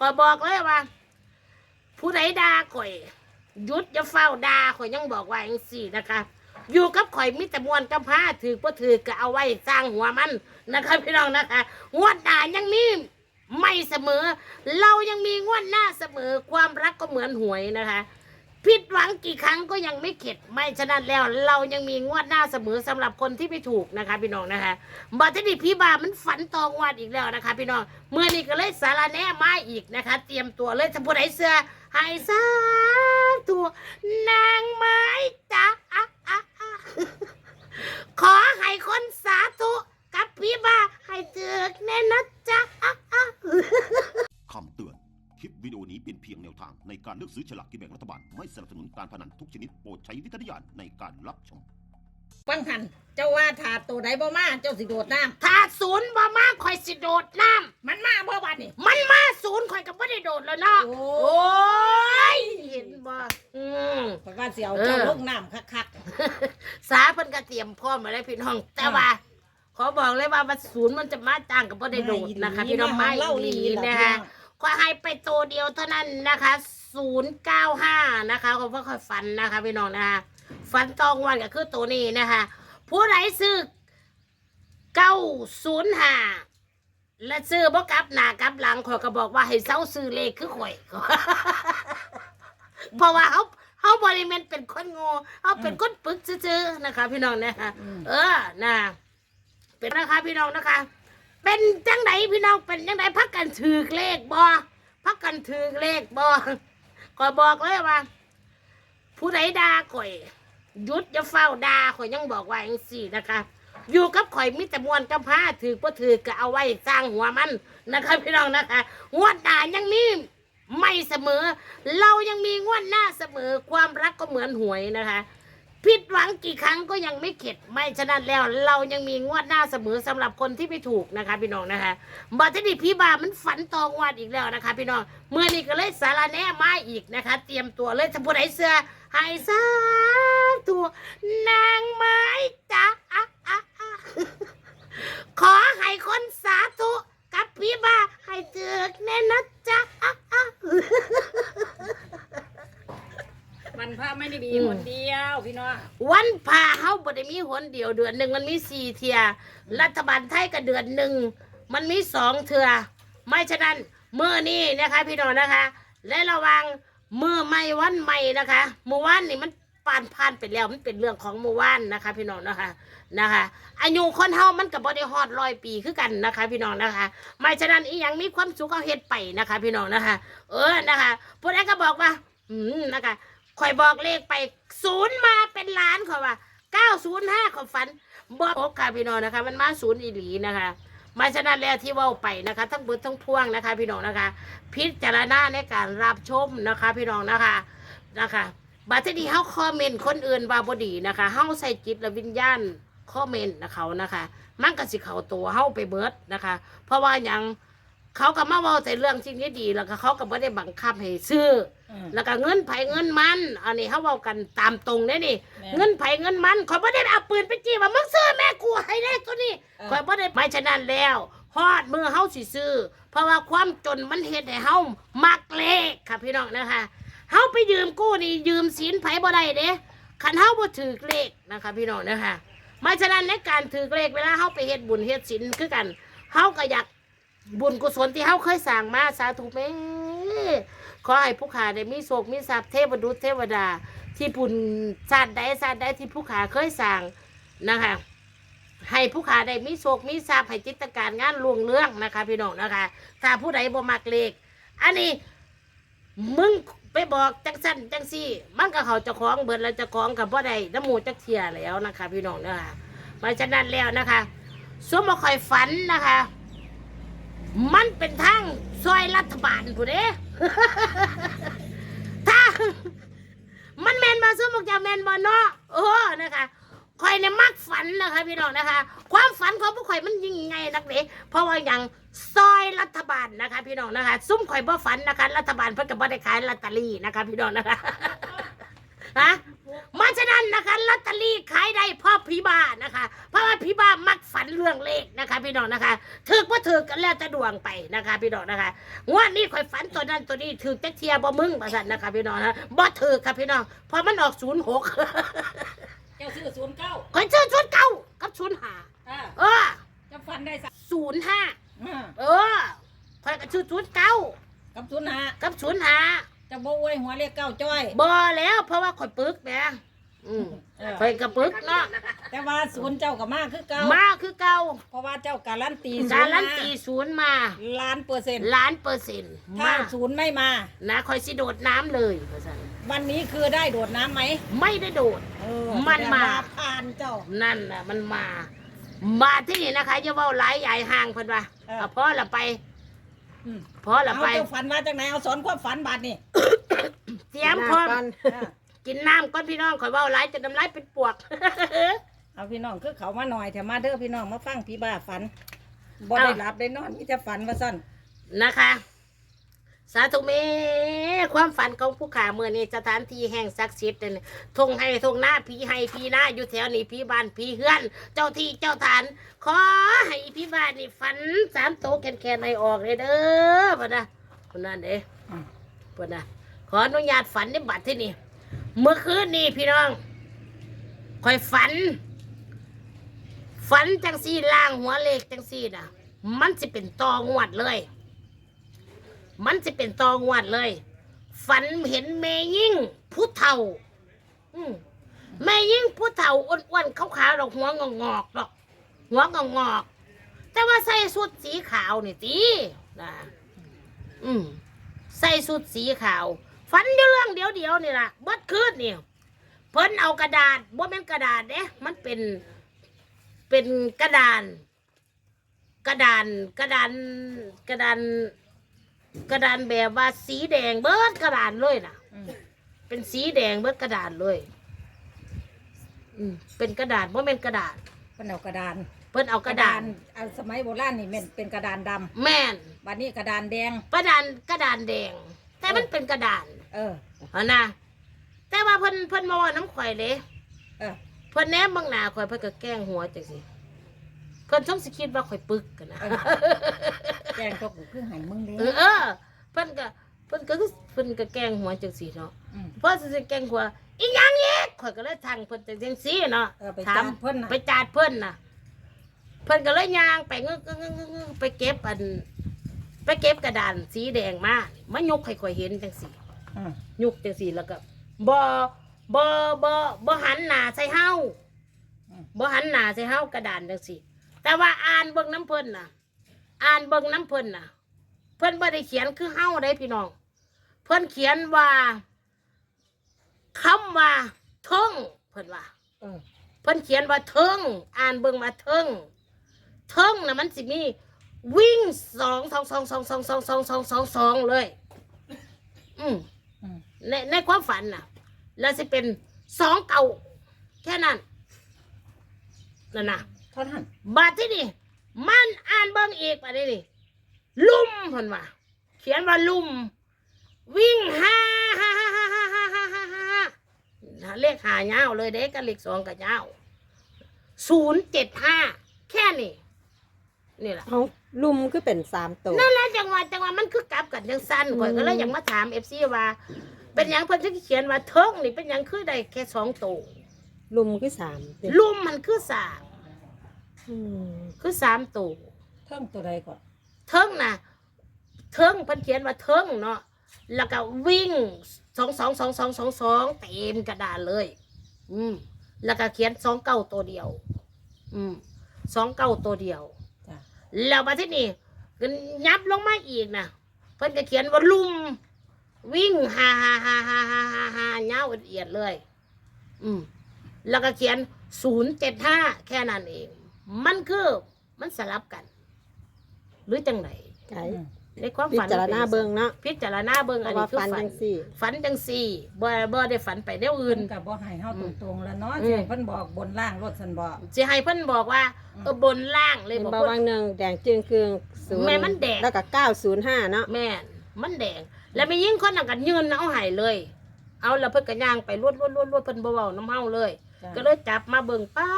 ก็บอกเลยว่า ผู้ใดด่าข่อยยุดจะเฝ้าด่าข่อยยังบอกว่าอย่างสี่นะคะ อยู่กับข่อยมิตรมวลกับผ้าถือก็ถือก็เอาไว้สร้างหัวมันนะคะพี่น้องนะคะงวดหน้ายังมีไม่เสมอ เรายังมีงวดหน้าเสมอความรักก็เหมือนหวยนะคะ ผิดหวังกี่ครั้งก็ยังไม่เข็ดไม่ฉะนั้นแล้ว เรายังมีงวดหน้าเสมอสำหรับคนที่ไม่ถูกนะคะ พี่น้องนะคะบัตรดีพี่บามันฝันตองวดอีกแล้วนะคะ พี่น้องเมื่อนี้ก็เลยสารแน่มาอีกนะคะ เตรียมตัวเลยสมบูรณ์ไอเสื้อให้สาตัวนางไม้จ้าขอให้คนสาธุกับพี่บาให้เจอแน่นะจ๊ะ วิดีโอนี้เป็นเพียงแนวทางในการเลือกซื้อฉลากกินแบ่งรัฐบาล ไม่สนับสนุนการพนันทุกชนิดโปรดใช้วิจารณญาณในการรับชม ฟังหัน เจ้าว่าถาตัวใดบ่มาเจ้าสิโดดน้ถ้าศูนย์บ่มาคอยสิโดดน้ำำมันมาบ่วันนี่มันมาศูนย์ข่อยก็ไม่ได้โดดแล้วเนาะโอ้โอ้ยเห็นบ่อืมเพราะว่าเสียวเออเจ้าลงน้ำคักสาเพิ่นก็เตรียมพร้อมมาแล้วพี่น้อง แต่ว่า ขอบอกเลยว่ามันศูนย์มันจะมาจ้างกับบ่ได้โดดนะคะพี่น้องไม่เล่าหลีลีนะนะ คะขอให้ไปตัวเดียวเท่านั้นนะคะ095นะคะขอพ่อคอยฝันนะคะพี่น้องนะคะฝันตองวันก็คือตัวนี้นะคะ ผู้ใดซื้อ905และซื้อบ่กลับหน้ากลับหลังข่อยก็บอกว่าให้เซาซื้อเลขคือข่อยเพราะว่าเขาเขาบริเวณเป็นคนโง่เขาเป็นคนปึกซื่อๆนะคะ พี่น้องนะคะอืมเออนะเป็นนะคะพี่น้องนะคะ เป็นจังไดพี่น้องเป็นจังไดพักกันถือเลขบอพักกันถือเลขบอก็บอกเลยว่า ผู้ใดด่าข่อยยุดอย่าเฝ้าด่าข่อยยังบอกว่าอย่างสี่นะคะ อยู่กับข่อยมิตรมวลกับผ้าถือก็ถือก็เอาไว้สร้างหัวมันนะคะพี่น้องนะคะงวดหน้ายังมีไม่เสมอ เรายังมีงวดหน้าเสมอความรักก็เหมือนหวยนะคะ ผิดหวังกี่ครั้งก็ยังไม่เข็ดไม่ฉะนั้นแล้ว เรายังมีงวดหน้าเสมอสำหรับคนที่ไม่ถูกนะคะ พี่น้องนะคะบัตรดีพี่บามันฝันตองวัดอีกแล้วนะคะ พี่น้องเมื่อนี้ก็เลยสารแน่มาอีกนะคะ เตรียมตัวเลยสมบูรณ์ไอเสื้อให้สาตัวนางไม้จ้าอะขอให้คนสาธุกับพี่บาให้เจอแน่นะอะ ๆมันพระ ไม่ได้มีอืมคนเดียวพี่น้องวันพาเฮาบ่ได้มีหนเดียวเดือนหนึ่งมันมีสี่เทียรัฐบาลไทยก็เดือนหนึ่งมันมีสองเทือไม่ฉะนั้นเมื่อนี้นะคะ พี่น้องนะคะ และระวังมือใหม่วันใหม่นะคะเมื่อวานนี่มันผ่านผ่านไปแล้วมันเป็นเรื่องของเมื่อวานนะคะ พี่น้องนะคะนะคะอายุคนเฮามันกับบ่ได้ฮอดร้อยปีคือกันนะคะ พี่น้องนะคะไม่ฉะนั้นอีหยังมีความสุขเอาเฮ็ดไปนะคะ พี่น้องนะคะ เออนะคะผู้ใดก็บอกว่า อืมนะคะ ข่อยบอกเลขไปศูนย์มาเป็นล้านเขาว่าเก้าศูนย์ห้าของฝันบอกค่ะพี่น้องนะคะ มันมาศูนย์อีหลีนะคะมาฉะนั้นแล้วที่ว่าไปนะคะ ทั้งเบิดทั้งพวงนะคะ พี่น้องนะคะ พิจารณาในการรับชมนะคะ พี่น้องนะคะนะคะบัดนี้เฮาคอมเมนต์คนอื่นว่าบดีนะคะเฮาใส่จิตและวิญญาณคอมเมนต์นะเขานะคะ มันก็สิเขาตัวเฮาไปเบิดนะคะ เพราะว่าหยังเขาก็มาว้าแต่เรื่องสิ่งที่ดีแล้วก็เขาก็บ่ได้บังคับให้ซื้ออืม แล้วก็เงินไผเงินมัน อันนี้เขาเว้ากันตามตรงเด้นี่แม่เงินไผเงินมันข่อยบ่ได้เอาปืนไปจี้ว่ามึงซื้อแม่กูให้ได้ตัวนี้เออข่อยบ่ได้ไม่ฉะนั้นแล้วฮอดมือเฮาสิซื้อ เพราะว่าความจนมันเฮ็ดให้เฮามักเลขค่ะพี่น้องนะคะเฮาไปยืมกู้นี่ยืมศีลไผบ่ได้เด้คันเฮาบ่ถือเลขนะคะพี่น้องนะคะไม่ฉะนั้นในการถือเลขเวลาเฮาไปเฮ็ดบุญเฮ็ดศีลคือกันเฮาก็อยาก บุญกุศลที่เฮาเคยสร้างมาสาธุแม่ขอให้ผู้ขาได้มีโศกมีทรัพย์เทพดุษเทวดา ที่ปุ่นชาติใดชาติใดที่ผู้ขาเคยสั่งนะคะให้ผู้ขาได้มีโศกมีทรัพย์ให้จิตการงานล่วงเรื่องนะคะ พี่น้องนะคะ ถ้าผู้ใดบ่มักเลขอันนี้มึงไปบอกจังสั้นจังซี่ มันก็เขาเจะคล้าของเบิดแล้วเจะคล้าของกับบ่ได้น้ำมูจักเทียแล้วนะคะ พี่น้องนะคะเพราะฉะนั้นแล้วนะคะสวมมาคอยฝันนะคะ มันเป็นทางซอยรัฐบาลผู้เด้ถ้ามันแมนมาซื้อมกจากแมนบอเนาะโอ้นะคะคอยเนี่ยมักฝันนะคะพี่น้องนะคะ ความฝันของพวกข่อยมันยิ่งไงนักเด็เพราะว่าอย่างซอยรัฐบาลนะคะ พี่น้องนะคะ ซุ่มข่อยบ่ฝันนะคะ รัฐบาลเพิ่นก็บ่ได้ขายลอตเตอรี่นะคะ พี่น้องนะคะฮะ นั้นนะคะลอตเตอรี่ขายได้เพราะพี่บ้านะคะ เพราะว่าพี่บ้ามักฝันเรื่องเลขนะคะ พี่น้องนะคะถือว่าถือกันแล้วจะดวงไปนะคะ พี่น้องนะคะงวดนี้ข่อยฝันตัวนั้นตัวนี้ถือจะเทียบ่มึงประสันนะคะ พี่น้องนะบ่ถือค่ะพี่น้องเพราะมันออกศูนย์หกเจ้าซื้อศูนย์เก้าข่อยซื้อชุดเก้ากับชุดหาอ่าเออเจะฟันได้สักศูนย์ห้าอ่าเออข่อยก็ชื่อชุดเก้ากับศูนย์ห้ากับชุดหาจะโบอวยหัวเลขเก้าจ้อยบ่แล้วเพราะว่าข่อยปึกแหม อืมเออข่อยก็ปึกเนาะแต่ว่าศูนย์เจ้าก็มาคือเก้ามาคือเก่าเพราะว่าเจ้าการันตีการันตีศูนย์มาล้านเปอร์เซ็นต์ล้านเปอร์เซ็นต์ถ้ามาศูนย์ไม่มา นะคอยสิโดดน้ำเลยว่าซั่นวันนี้คือได้โดดน้ำไหมไม่ได้โดด เออมันมาแสดงว่ผ่านเจ้า นั่นน่ะมันมา มาที่นี่นะคะจะเว่าหลายใหญ่ห่างเพิ่นว่าเออ เอาพอละไปอืมพอละเอาไป เจ้าฝันมาจากไหนเอาสอนความฝันบาดนี่เตรียมพร้อมอ่า กินน้ำก้อนพี่น้องคอยเว่าหลายจะน้ำลายเป็นปวก เอาพี่น้องคือเขามาหน่อยแต่มาเด้อพี่น้องมาฟังพี่บ้าฝันบ่ได้เอาหลับได้นอนมีแต่ฝันว่าสั้นนะคะ สาธุเมความฝันของผู้ขาเมื่อนี้สถานที่แห่งศักดิ์สิทธิ์เนี่ยทงให้ทงหน้าผีให้ผีหน้าอยู่แถวนี้ผีบ้านผีเฮือน เจ้าที่เจ้าฐาน ขอให้พี่บ้านนี่ฝันสามโตแคนๆให้ออกเลยเด้อพ่นนะคนนั้นเด้อืมพ่นนะขออนุญาตฝันในบัตรที่นี่ เมื่อคืนนี่พี่น้องคอยฝัน ฝันจังซี่ล่างหัวเลขจังซี่นะมันจะเป็นตองวดเลย มันจะเป็นตองวดเลย ฝันเห็นแม่ยิ่งผู้เฒ่า อืมแม่ยิ่งผู้เฒ่าอ้วนๆขาวๆดอกหัวงอกๆดอกหัวงอกๆแต่ว่าใส่สุดสีขาวนี่ตีนะอืมใส่สุดสีขาว ฝันอยู่เรื่องเดียวเดียวๆนี่ล่ะเบิดคืนนี่เพิ่นเอากระดาษบ่แม่นกระดาษเด้มันเป็นเป็นกระดาน กระดานกระดานกระดาน กระดานแบบว่าสีแดงเบิดกระดานเลยนะอืมเป็นสีแดงเบิดกระดานเลยอืมเป็นกระดาษว่าเป็นกระดาษ เพิ่นเอากระดานเพิ่นเอากระดาน อันสมัยโบราณนี่แม่นเป็นกระดานดำแม่นบัดนี้กระดานแดง กระดานกระดานแดง แต่มันเป็นกระดาน เออ เอานะแต่ว่าเพิ่นเพิ่นมาว่าน้ำข่อยเลยเออ เพิ่นแนมเบางหน้าข่อยเพิ่นก็แกล้งหัวจังสิเพิ่นช่องสิคิดว่าข่อยปึกกันนะ เออแจ้งก็กูคือใหายมึงเด้เออเออเพิ่นก็เพิ่นก็คือเพิ่นก็แกล้งหัวจังสิเนาะมเพราะสิแกล้งหัวอีหยังอีกข่อยก็เลยทางเพิ่นจังซี่เนาะเออไปถาตามมเพิ่นน่ะไปจาดเพิ่นน่ะ เพิ่นก็เลยย่างไปงึกงึกงึกงึกไปเก็บอัน ไปเก็บกระดานสีแดงมามายกให้ข่อยเห็นจังสี อืมยกจังสีแล้วก็บ่บ่บ่บ่หันหน้าใส่เฮาบ่หันหน้าใส่เฮากระดานจังสีแต่ว่าอ่านเบิ่งน้ำเพิ่นน่ะ อ่านเบิ่งน้ำเพิ่นน่ะ เพิ่นบ่ได้เขียนคือเฮาได้พี่น้อง เพิ่นเขียนว่าคำว่าเทิงเพิ่นว่า เออเพิ่นเขียนว่าเทิง อ่านเบิ่งมาเทิง เทิงนะมันสิมี วิ่งสองสองสองสองสองสองสองสองสองสองเลย อืมอืม ในในความฝันน่ะ แล้วสิเป็นสองเก่าแค่นั้นนั่นนะเท่านั้นบาทที่นี่มันอ่านเบิ่งอีกบาทที่นี่ลุ่มเพิ่นว่าเขียนว่าลุ่ม วิ่งห้าห้าห้าห้าห้าห้าห้าห้าห้าเลขหาเงาวเลยเด็กกับเลขสองกับเงาวศูนย์เจ็ดห้าแค่นี้นี่แหละ เอาลุมก็เป็นสามตัว นั่นแหละจังหวะจังหวะมันคือกลับกันจังสั้นข่อยก็เลยอยากมาถามเอฟซีว่า เป็นหยังเพิ่นถึงเขียนว่าเทิงนี่เป็นหยังคือได้แค่สองตัวลุมคือสามเด้ลุมมันคือสามอืมคือสามตัวเท่งตัวใดก่อนเทิงนะเทิงเพิ่นเขียนว่าเทิงเนาะแล้วก็วิ่งสองสองสองสองสองสองเต็มกระดานเลย อืมแล้วก็เขียนสองเก้าตัวเดียว อืมสองเก้าตัวเดียว จ้ะแล้วมาที่นี่ก็ยับลงมาอีกนะเพิ่นก็เขียนว่าลุม วิ่งฮาฮาฮาฮาฮาฮาฮาเงาเอียดเลย อืมแล้วก็เขียนศูนย์เจ็ดห้าแค่นั้นเอง มันคือมันสลับกัน หรือจังไหนไก่ในความพิฝันจารณาเบิ่งเนาะพิจารณาเบิ่งเพอันราะนี้ว่าคือฟัฝันจังสี่ ฝันจังสี่บ่บ่ได้ฝันไปเดี๋ยวเพิ่อื่นก็บ่ให้เฮาตรงๆแล้วเนาะอืมใช่เพิ่นบอกบนล่างรถสันบอก สิให้เพิ่นบอกว่าเออบนล่างเลยเป็นบอกบาเพิ่นวางหนึ่งแดงจึงคืองศูนย์แม่มันแดง แล้วก็เก้าศูนย์ห้าเนาะ แม่นมันแดง แล้วไม่ยิ่งคนนั้นกันยืนเอาใหายเลย เอาแล้วเพิ่นก็ย่างไปรวดรวดรวดรวดเพิ่นบ่เว้าน้ำเฮาเลยจ้ะก็เลยจับมาเบิ่งป้า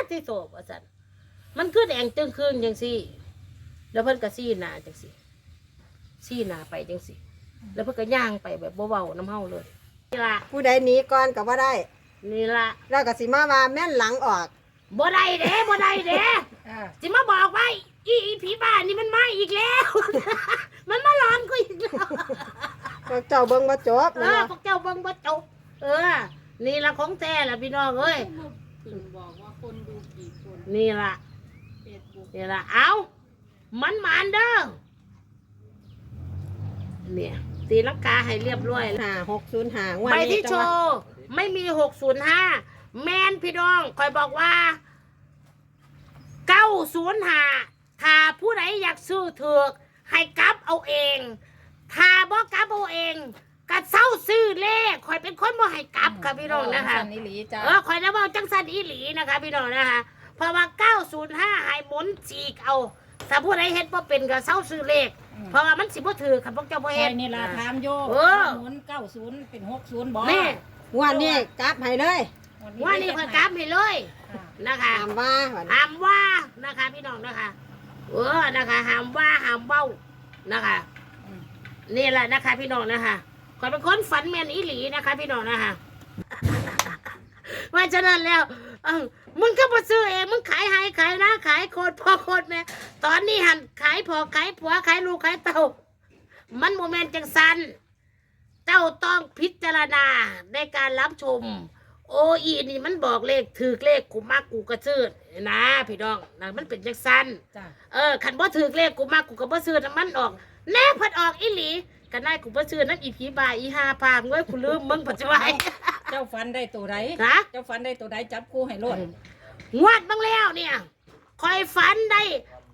ดที่โสว่าซั่นมันคือแดงจึงครึ่งจังซี่ แล้วเพิ่นก็ซี่หน้าจังซี่ซี่หน้าไปจังซี่ แล้วเพิ่นก็ย่างไปแบบบ่เว้าน้ำเฮาเลยนี่ล่ะผู้ใดหนีก่อนก็บ่ได้นี่ล่ะแล้วก็สิมาว่าแม่นหลังออกบ่ได้เด้บ่ได้เด้อ่าสิมาบอกว่า อีอีผีบ้านนี่มันมาอีกแล้ว มันมาหลอนกูอีกแล้วพวกเจ้าเบิ่งบ่จบเอนะอพวกเจ้าเบิ่งบ่จบเออ นี่ละของแท้ละพี่น้องเอ้ยถึงบอกว่าคนดูกี่คนนี่ละเฟซบุ๊กนี่ละเอามันหมานเด้อเนี่ยตีลังกาให้เรียบร้อยแล้ว ห้าหกศูนย์ห้างวดไปนี้ที่จัโชงหวัดว์ไม่มีหกศูนย์ห้าแมนพี่น้องคอยบอกว่าเก้าศูนย์ห้า ถ้าผู้ใดอยากซื้อเถือกให้กลับเอาเอง ถ้าบ่กลับเอาเองก็เศร้าซื้อเลขคอยเป็นคนบ่ให้กลับค่ะพี่น้องนะคะ สันนิหลีจ้ะเออคอยนะว่าจังสันอีหลีนะคะพี่น้องนะคะเพราะว่า 905ให้หมุนจีกเอาถ้าผู้ใดเฮ็ดบ่เป็นก็เศร้าซื้อเลข เพราะว่ามันสิบ่ถือค่ะพวกเจ้าบ่คอเฮ็ดยนี่ล่ะถามโยเออ หมุนเก้าศูนย์เป็นหกศูนย์บ่นี่งวดนี้กลับให้เลยว่านี่คอยกลับให้เลยอ่านะคะ ตามว่าบัดนี้ห้ามว่านะคะพี่น้องนะคะ เออนะคะห้ามว่าห้ามเว้านะคะอืมนี่แหละนะคะ พี่น้องนะคะคอยเป็นคนฝันแมนอีหลีนะคะ พี่น้องนะคะว่าฉะนั้นแล้วเอ้ามึงก็มาซื้อเองมึงขายให้ขายนะขายโคตรพ่อโคตรแม่ตอนนี้หันขายพอขายผัวขายลูกขายเต่ามันโมเมนต์จังสันเจ้าต้องพิจารณาในการรับชม โออีนี่มันบอกเลขถือเลขกูมากกูกระซื้อนะพี่น้องนะมันเป็นจังสันจ้ะเออขันบ่ถือเลขกูมากกูก็บ่ซื้อน้ำมันออก แน่พัดออกอีหลีกันได้กูบ่ซื้อนั่นอีผีบายอีหาพางเว้ยกูลืมมึงปัจจุบันเจ้าฟันได้ตัวใดนะเจ้าฟันได้ตัวใดจับคู่ให้โลดงวดบ้างแล้วเนี่ยคอยฝันได้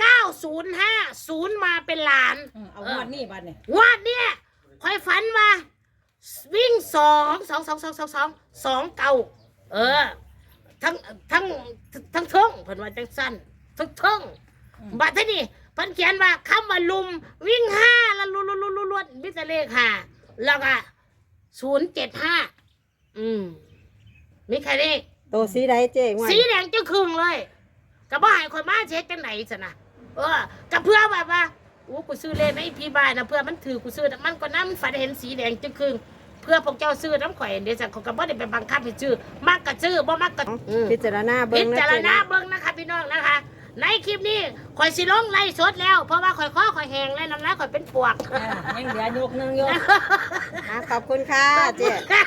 905ศูนย์มาเป็นล้านอืมเอางวดนี้บัดนี่งวดเนี่ยคอยฝันว่าวิ่ง สองสองสองสองสองสองสองเก่าเออ ทั้งทั้งทั้งเทิงเพิ่นว่าจังสั้นทั้งเทิงบัดทีนี้เพิ่นเขียนว่าคำว่าลุมวิ่งห้าแล้วลุลุลุลุลุมิตรเลขห้าแล้วก็ศูนย์เจ็ดห้าอืมมีแค่นี้ตัวสีใดเจ๊งวดสีแดงจึงครึ่งเลยก็บ่ให้คนมาเช็ดจังไหนสนะเออก็เพื่อแบบว่าโอ้กูซื้อเลขในะอีพี่บ้านนะเพื่อมันถือกูซื้อนะมันก็น้ำฝันเห็นสีแดงจึงครึ่ง เพื่อพวกเจ้าซื้อน้ำข่อยเดี๋ยวจะเขาก็บ่ได้ไปบังคับให้ซื้อมากก็ซื้อบ่มากก็อืมพิจารณาเบิ่พิงนะจารเจ๊ณานะเบิ่งนะคะพี่น้องนะคะ ในคลิปนี้ข่อยสิลงไล่สดแล้ว เพราะว่าข่อยข้อข่อยแหงแล้วน้ำลายข่อยเป็นปวกอ่ายังเหลือยกหนึงโยกอะขอบคุณค่ะเจ๊ขอบคุณค่ะ